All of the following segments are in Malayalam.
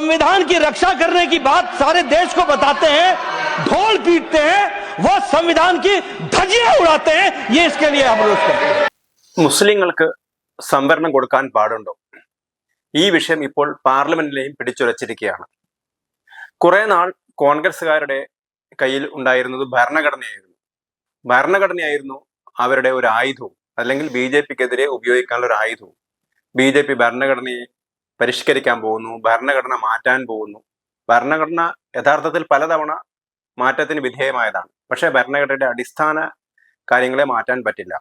संविधान की रक्षा करने की बात सारे देश को बताते हैं ढोल पीटते हैं वो संविधान की धजियां उड़ाते हैं ये इसके लिए हम रोज करते हैं മുസ്ലിങ്ങൾക്ക് സംവരണം കൊടുക്കാൻ പാടുണ്ടോ ഈ വിഷയം ഇപ്പോൾ പാർലമെന്റിലെയും പിടിച്ചുലച്ചിരിക്കുകയാണ് കുറെ നാൾ കോൺഗ്രസ്സുകാരുടെ കയ്യിൽ ഉണ്ടായിരുന്നത് ഭരണഘടനയായിരുന്നു ഭരണഘടനയായിരുന്നു അവരുടെ ഒരു ആയുധവും അല്ലെങ്കിൽ ബി ജെ പിക്കെതിരെ ഉപയോഗിക്കാനുള്ള ഒരു ആയുധവും ബി ജെ പി ഭരണഘടനയെ പരിഷ്കരിക്കാൻ പോകുന്നു ഭരണഘടന മാറ്റാൻ പോകുന്നു. ഭരണഘടന യഥാർത്ഥത്തിൽ പലതവണ മാറ്റത്തിന് വിധേയമായതാണ്. പക്ഷേ ഭരണഘടനയുടെ അടിസ്ഥാന കാര്യങ്ങളെ മാറ്റാൻ പറ്റില്ല.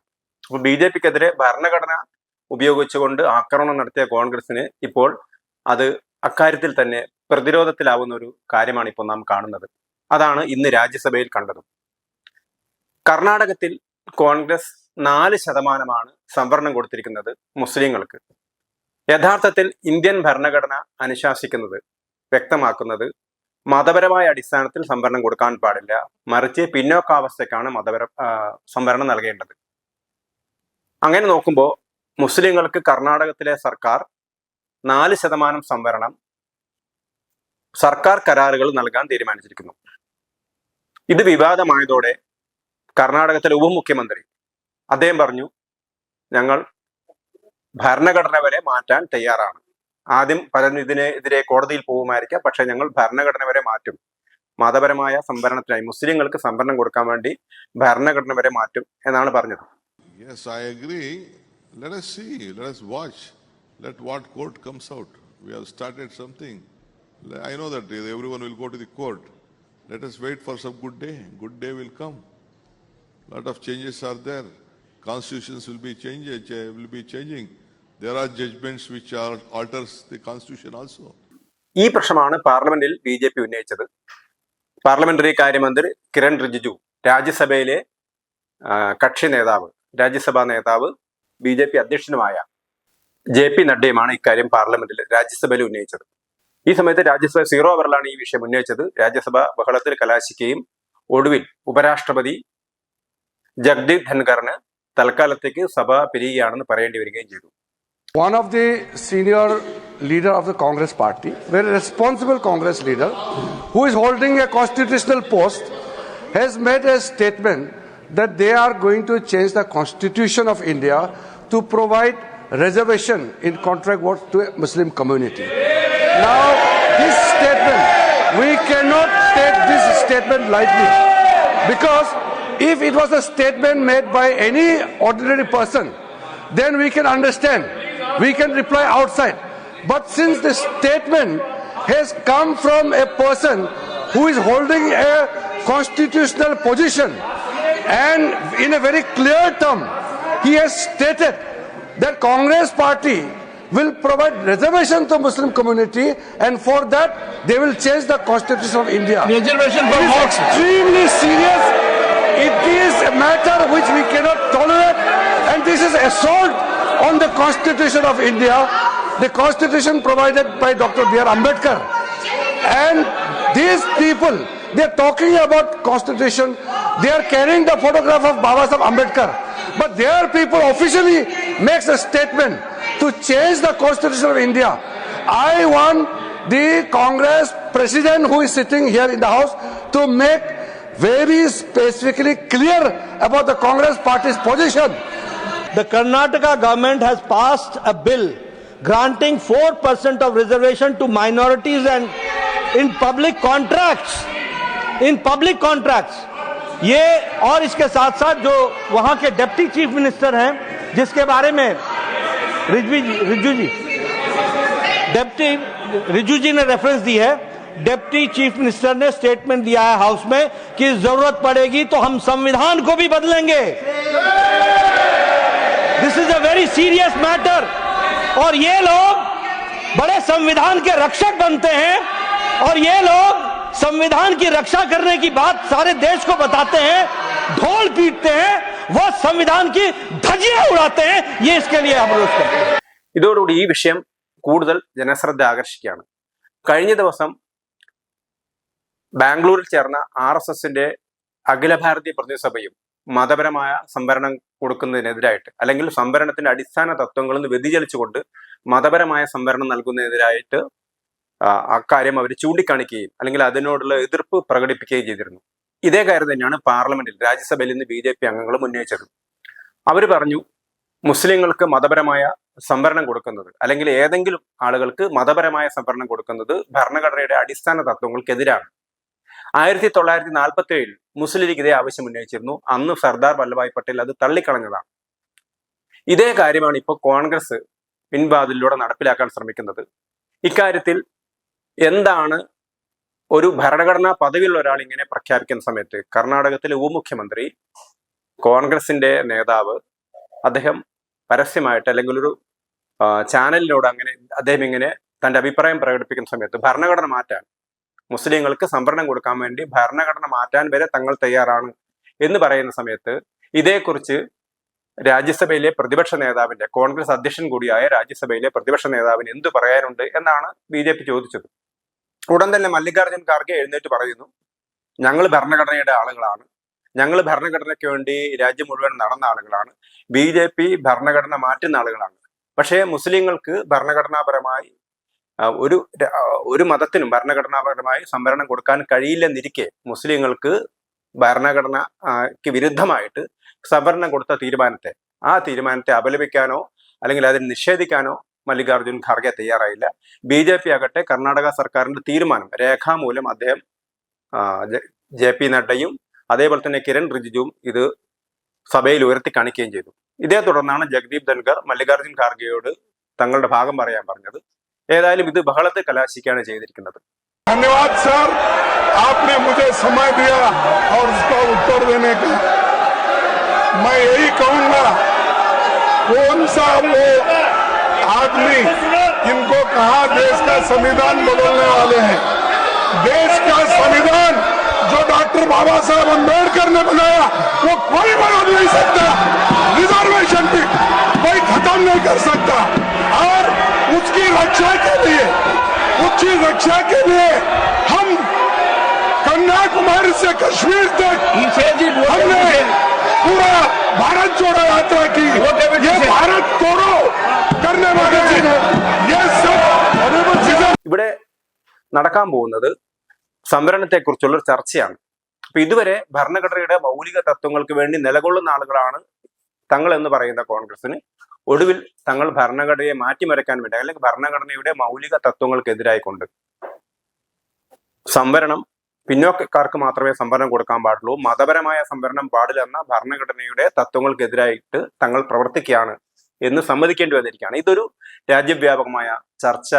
അപ്പോൾ ബി ജെ പിക്കെതിരെ ഭരണഘടന ഉപയോഗിച്ചുകൊണ്ട് ആക്രമണം നടത്തിയ കോൺഗ്രസിന് ഇപ്പോൾ അത് അക്കാര്യത്തിൽ തന്നെ പ്രതിരോധത്തിലാവുന്ന ഒരു കാര്യമാണ് ഇപ്പോൾ നാം കാണുന്നത്. അതാണ് ഇന്ന് രാജ്യസഭയിൽ കണ്ടത്. കർണാടകത്തിൽ കോൺഗ്രസ് നാല് ശതമാനമാണ് സംവരണം കൊടുത്തിരിക്കുന്നത് മുസ്ലിങ്ങൾക്ക്. യഥാർത്ഥത്തിൽ ഇന്ത്യൻ ഭരണഘടന അനുശാസിക്കുന്നത് വ്യക്തമാക്കുന്നത് മതപരമായ അടിസ്ഥാനത്തിൽ സംവരണം കൊടുക്കാൻ പാടില്ല. മറിച്ച് പിന്നോക്കാവസ്ഥയ്ക്കാണ് മതപര സംവരണം നൽകേണ്ടത്. അങ്ങനെ നോക്കുമ്പോൾ മുസ്ലിങ്ങൾക്ക് കർണാടകത്തിലെ സർക്കാർ നാല് ശതമാനം സംവരണം സർക്കാർ കരാറുകൾ നൽകാൻ തീരുമാനിച്ചിരിക്കുന്നു. ഇത് വിവാദമായതോടെ കർണാടകത്തിലെ ഉപമുഖ്യമന്ത്രി അദ്ദേഹം പറഞ്ഞു ഞങ്ങൾ ഭരണഘടന വരെ മാറ്റാൻ തയ്യാറാണ് ആദ്യം പലരും ഇതിനെ എതിരെ കോടതിയിൽ പോകുമായിരിക്കാം പക്ഷേ ഞങ്ങൾ ഭരണഘടന വരെ മാറ്റും മതപരമായ സംവരണത്തിനായി മുസ്ലിങ്ങൾക്ക് സംവരണം കൊടുക്കാൻ വേണ്ടി ഭരണഘടന വരെ മാറ്റും എന്നാണ് പറഞ്ഞത് Let us wait for some good day. Good day will come. Lot of changes are there. Constitutions will be changing. Will be changing. ഈ പ്രശ്നമാണ് പാർലമെന്റിൽ ബി ജെ പി ഉന്നയിച്ചത്. പാർലമെന്ററി കാര്യമന്ത്രി കിരൺ റിജിജു രാജ്യസഭയിലെ കക്ഷി നേതാവ് രാജ്യസഭാ നേതാവ് ബി ജെ പി അധ്യക്ഷനുമായ ജെ പി നഡ്ഡയുമാണ് ഇക്കാര്യം പാർലമെന്റിൽ രാജ്യസഭയിൽ ഉന്നയിച്ചത്. ഈ സമയത്ത് രാജ്യസഭ സീറോ അവറിലാണ് ഈ വിഷയം ഉന്നയിച്ചത്. രാജ്യസഭ ബഹളത്തിൽ കലാശിക്കുകയും ഒടുവിൽ ഉപരാഷ്ട്രപതി ജഗ്ദീപ് ധൻഖറിന് തൽക്കാലത്തേക്ക് സഭ പിരിയുകയാണെന്ന് പറയേണ്ടി വരികയും ചെയ്തു. One of the senior leader of the Congress party, very responsible Congress leader, who is holding a constitutional post, has made a statement that they are going to change the constitution of India to provide reservation in contract work to a Muslim community. Now, this statement, we cannot take this statement lightly because if it was a statement made by any ordinary person, then we can understand. We can reply outside. But since the statement has come from a person who is holding a constitutional position and in a very clear term, he has stated that Congress party will provide reservation to Muslim community and for that they will change the constitution of India. Reservation for It is extremely serious. It is a matter which we cannot tolerate, and this is assault on the Constitution of India, the Constitution provided by Dr. B.R. Ambedkar. And these people, they are talking about Constitution, they are carrying the photograph of Baba Sahib Ambedkar. But their people officially makes a statement to change the Constitution of India. I want the Congress president who is sitting here in the house to make very specifically clear about the Congress party's position. The Karnataka government has passed a bill granting 4% of reservation to minorities and in public contracts. In public contracts. ये और इसके साथ साथ जो वहाँ के डिप्टी चीफ मिनिस्टर हैं जिसके बारे में रिजवी जी रिजू जी डिप्टी रिजू जी ने रेफरेंस दी है डिप्टी चीफ मिनिस्टर ने स्टेटमेंट दिया है हाउस में कि ज़रूरत पड़ेगी तो हम संविधान को भी बदलेंगे this is a very serious matter और ये लोग बड़े संविधान के रक्षक बनते हैं और ये लोग संविधान की रक्षा करने की बात सारे देश को बताते हैं ढोल पीटते हैं वो संविधान की धजियां उड़ाते हैं ये इसके लिए हम रोज करते हैं ഇതോടുകൂടി ഈ വിഷയം കൂടുതൽ ജനശ്രദ്ധ ആകർഷിക്കുകയാണ് കഴിഞ്ഞ ദിവസം ബാംഗ്ലൂരിൽ ചേർന്ന ആർ എസ് എസിന്റെ അഖില ഭാരതീയ പ്രതിനിധിസഭയും മതപരമായ സംവരണം കൊടുക്കുന്നതിനെതിരായിട്ട് അല്ലെങ്കിൽ സംവരണത്തിന്റെ അടിസ്ഥാന തത്വങ്ങളിൽ നിന്ന് വ്യതിചലിച്ചുകൊണ്ട് മതപരമായ സംവരണം നൽകുന്നതിനെതിരായിട്ട് അക്കാര്യം അവർ ചൂണ്ടിക്കാണിക്കുകയും അല്ലെങ്കിൽ അതിനോടുള്ള എതിർപ്പ് പ്രകടിപ്പിക്കുകയും ചെയ്തിരുന്നു. ഇതേ കാര്യം തന്നെയാണ് പാർലമെന്റിൽ രാജ്യസഭയിൽ നിന്ന് ബി ജെ പി അംഗങ്ങളും ഉന്നയിച്ചത്. അവർ പറഞ്ഞു മുസ്ലിങ്ങൾക്ക് മതപരമായ സംവരണം കൊടുക്കുന്നത് അല്ലെങ്കിൽ ഏതെങ്കിലും ആളുകൾക്ക് മതപരമായ സംവരണം കൊടുക്കുന്നത് ഭരണഘടനയുടെ അടിസ്ഥാന തത്വങ്ങൾക്കെതിരാണ്. ആയിരത്തി തൊള്ളായിരത്തി നാൽപ്പത്തി ഏഴിൽ മുസ്ലിം ലീഗ് ഇതേ ആവശ്യം ഉന്നയിച്ചിരുന്നു. അന്ന് സർദാർ വല്ലഭായ് പട്ടേൽ അത് തള്ളിക്കളഞ്ഞതാണ്. ഇതേ കാര്യമാണ് ഇപ്പോൾ കോൺഗ്രസ് പിൻവാതിലൂടെ നടപ്പിലാക്കാൻ ശ്രമിക്കുന്നത്. ഇക്കാര്യത്തിൽ എന്താണ് ഒരു ഭരണഘടനാ പദവിയുള്ള ഒരാൾ ഇങ്ങനെ പ്രഖ്യാപിക്കുന്ന സമയത്ത് കർണാടകത്തിലെ ഉപമുഖ്യമന്ത്രി കോൺഗ്രസിന്റെ നേതാവ് അദ്ദേഹം പരസ്യമായിട്ട് അല്ലെങ്കിൽ ഒരു ചാനലിനോട് അങ്ങനെ അദ്ദേഹം ഇങ്ങനെ തന്റെ അഭിപ്രായം പ്രകടിപ്പിക്കുന്ന സമയത്ത് ഭരണഘടന മാറ്റാൻ മുസ്ലിങ്ങൾക്ക് സംവരണം കൊടുക്കാൻ വേണ്ടി ഭരണഘടന മാറ്റാൻ വരെ തങ്ങൾ തയ്യാറാണ് എന്ന് പറയുന്ന സമയത്ത് ഇതേക്കുറിച്ച് രാജ്യസഭയിലെ പ്രതിപക്ഷ നേതാവിന്റെ കോൺഗ്രസ് അധ്യക്ഷൻ കൂടിയായ രാജ്യസഭയിലെ പ്രതിപക്ഷ നേതാവിന് എന്തു പറയാനുണ്ട് എന്നാണ് ബി ജെ പി ചോദിച്ചത്. ഉടൻ തന്നെ മല്ലികാർജുൻ ഖാർഗെ എഴുന്നേറ്റ് പറയുന്നു ഞങ്ങൾ ഭരണഘടനയുടെ ആളുകളാണ്. ഞങ്ങൾ ഭരണഘടനയ്ക്ക് വേണ്ടി രാജ്യം മുഴുവൻ നടന്ന ആളുകളാണ്. ബി ജെ പി ഭരണഘടന മാറ്റുന്ന ആളുകളാണ്. പക്ഷേ മുസ്ലിങ്ങൾക്ക് ഭരണഘടനാപരമായി ഒരു ഒരു മതത്തിനും ഭരണഘടനാപരമായി സംവരണം കൊടുക്കാൻ കഴിയില്ലെന്നിരിക്കെ മുസ്ലിങ്ങൾക്ക് ഭരണഘടനയ്ക്ക് വിരുദ്ധമായിട്ട് സംവരണം കൊടുത്ത തീരുമാനത്തെ. ആ തീരുമാനത്തെ അപലപിക്കാനോ അല്ലെങ്കിൽ അതിന് നിഷേധിക്കാനോ മല്ലികാർജുൻ ഖാർഗെ തയ്യാറായില്ല. ബി ജെ പി ആകട്ടെ കർണാടക സർക്കാരിന്റെ തീരുമാനം. രേഖാമൂലം അദ്ദേഹം ജെ പി നഡ്ഡയും അതേപോലെ തന്നെ കിരൺ റിജിജുവും ഇത് സഭയിൽ ഉയർത്തി കാണിക്കുകയും ചെയ്തു. ഇതേ തുടർന്നാണ് ജഗദീപ് ധൻഖർ മല്ലികാർജുൻ ഖാർഗെയോട് തങ്ങളുടെ ഭാഗം പറയാൻ പറഞ്ഞത്. ഏതായാലും ഇത് ബഹളത്തെ കലാശിക്കുകയാണ് ചെയ്തിരിക്കുന്നത് धन्यवाद सर आपने मुझे समय दिया और उसका उत्तर देने का मैं यही कहूंगा कौन सा वो आदमी इनको कहा देश का संविधान बदलने वाले हैं देश का संविधान जो डॉक्टर बाबा साहब अम्बेडकर ने बनाया वो कोई बदल नहीं सकता रक्षा के लिए उसकी रक्षा के लिए हम कन्याकुमारी से कश्मीर तक हमने पूरा भारत जोड़ो यात्रा की ये भारत तोड़ो करने वाले ये सब ഇവിടെ നടക്കാൻ പോകുന്നത് സംവരണത്തെക്കുറിച്ചുള്ള ഒരു ചർച്ചയാണ് അപ്പൊ ഇതുവരെ ഭരണഘടനയുടെ മൗലിക തത്വങ്ങൾക്ക് വേണ്ടി നിലകൊള്ളുന്ന ആളുകളാണ് തങ്ങൾ എന്ന് പറയുന്ന കോൺഗ്രസിന് ഒടുവിൽ തങ്ങൾ ഭരണഘടനയെ മാറ്റിമറിക്കാൻ വേണ്ടി അല്ലെങ്കിൽ ഭരണഘടനയുടെ മൗലിക തത്വങ്ങൾക്കെതിരായിക്കൊണ്ട് സംവരണം പിന്നോക്കക്കാർക്ക് മാത്രമേ സംവരണം കൊടുക്കാൻ പാടുള്ളൂ. മതപരമായ സംവരണം പാടില്ലെന്ന ഭരണഘടനയുടെ തത്വങ്ങൾക്കെതിരായിട്ട് തങ്ങൾ പ്രവർത്തിക്കുകയാണ് എന്ന് സമ്മതിക്കേണ്ടി വന്നിരിക്കുകയാണ്. ഇതൊരു രാജ്യവ്യാപകമായ ചർച്ച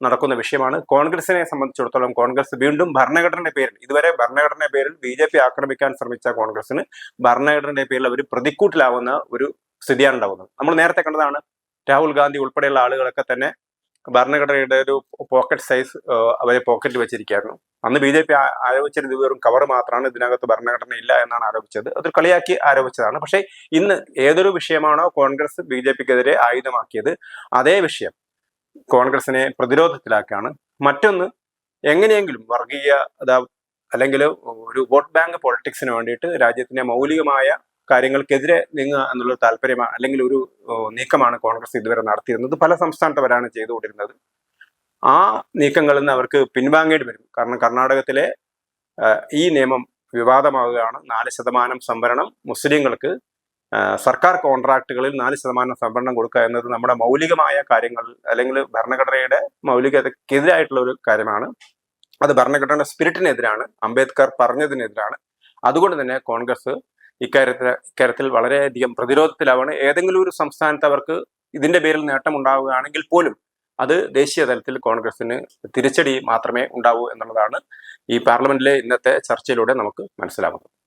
നടക്കുന്ന വിഷയമാണ്. കോൺഗ്രസിനെ സംബന്ധിച്ചിടത്തോളം കോൺഗ്രസ് വീണ്ടും ഭരണഘടനയുടെ പേരിൽ ഇതുവരെ ഭരണഘടനയുടെ പേരിൽ ബി ജെ പി ആക്രമിക്കാൻ ശ്രമിച്ച കോൺഗ്രസിന് ഭരണഘടനയുടെ പേരിൽ അവർ പ്രതിക്കൂട്ടിലാവുന്ന ഒരു സ്ഥിതിയാണ് ഉണ്ടാവുന്നത്. നമ്മൾ നേരത്തെ കണ്ടതാണ് രാഹുൽ ഗാന്ധി ഉൾപ്പെടെയുള്ള ആളുകളൊക്കെ തന്നെ ഭരണഘടനയുടെ ഒരു പോക്കറ്റ് സൈസ് അവരെ പോക്കറ്റിൽ വെച്ചിരിക്കുകയായിരുന്നു. അന്ന് ബി ജെ പി ആരോപിച്ചത് വെറും കവർ മാത്രമാണ് ഇതിനകത്ത് ഭരണഘടന ഇല്ല എന്നാണ് ആരോപിച്ചത്. അത് കളിയാക്കി ആരോപിച്ചതാണ്. പക്ഷേ ഇന്ന് ഏതൊരു വിഷയമാണോ കോൺഗ്രസ് ബി ജെ പിക്കെതിരെ ആയുധമാക്കിയത് അതേ വിഷയം കോൺഗ്രസിനെ പ്രതിരോധത്തിലാക്കുകയാണ്. മറ്റൊന്ന് എങ്ങനെയെങ്കിലും വർഗീയ അതാ അല്ലെങ്കിൽ ഒരു വോട്ട് ബാങ്ക് പൊളിറ്റിക്സിന് വേണ്ടിയിട്ട് രാജ്യത്തിന്റെ മൗലികമായ കാര്യങ്ങൾക്കെതിരെ നീങ്ങുക എന്നുള്ള താല്പര്യമാണ് അല്ലെങ്കിൽ ഒരു നീക്കമാണ് കോൺഗ്രസ് ഇതുവരെ നടത്തിയിരുന്നത്. പല സംസ്ഥാനത്തവരാണ് ചെയ്തുകൊണ്ടിരുന്നത്. ആ നീക്കങ്ങളിൽ നിന്ന് അവർക്ക് പിൻവാങ്ങേണ്ടി വരും. കാരണം കർണാടകത്തിലെ ഈ നിയമം വിവാദമാവുകയാണ്. നാല് ശതമാനം സംവരണം മുസ്ലിങ്ങൾക്ക് സർക്കാർ കോൺട്രാക്റ്റുകളിൽ നാല് ശതമാനം സംവരണം കൊടുക്കുക എന്നത് നമ്മുടെ മൗലികമായ കാര്യങ്ങൾ അല്ലെങ്കിൽ ഭരണഘടനയുടെ മൗലികതക്കെതിരായിട്ടുള്ള ഒരു കാര്യമാണ്. അത് ഭരണഘടനയുടെ സ്പിരിറ്റിനെതിരാണ്. അംബേദ്കർ പറഞ്ഞതിനെതിരാണ്. അതുകൊണ്ട് തന്നെ കോൺഗ്രസ് ഇക്കാര്യത്തിൽ ഇക്കാര്യത്തിൽ വളരെയധികം പ്രതിരോധത്തിലാവാണ്. ഏതെങ്കിലും ഒരു സംസ്ഥാനത്ത് അവർക്ക് ഇതിന്റെ പേരിൽ നേട്ടം ഉണ്ടാവുകയാണെങ്കിൽ പോലും അത് ദേശീയ തലത്തിൽ കോൺഗ്രസിന് തിരിച്ചടി മാത്രമേ ഉണ്ടാവൂ എന്നുള്ളതാണ് ഈ പാർലമെന്റിലെ ഇന്നത്തെ ചർച്ചയിലൂടെ നമുക്ക് മനസ്സിലാകുന്നത്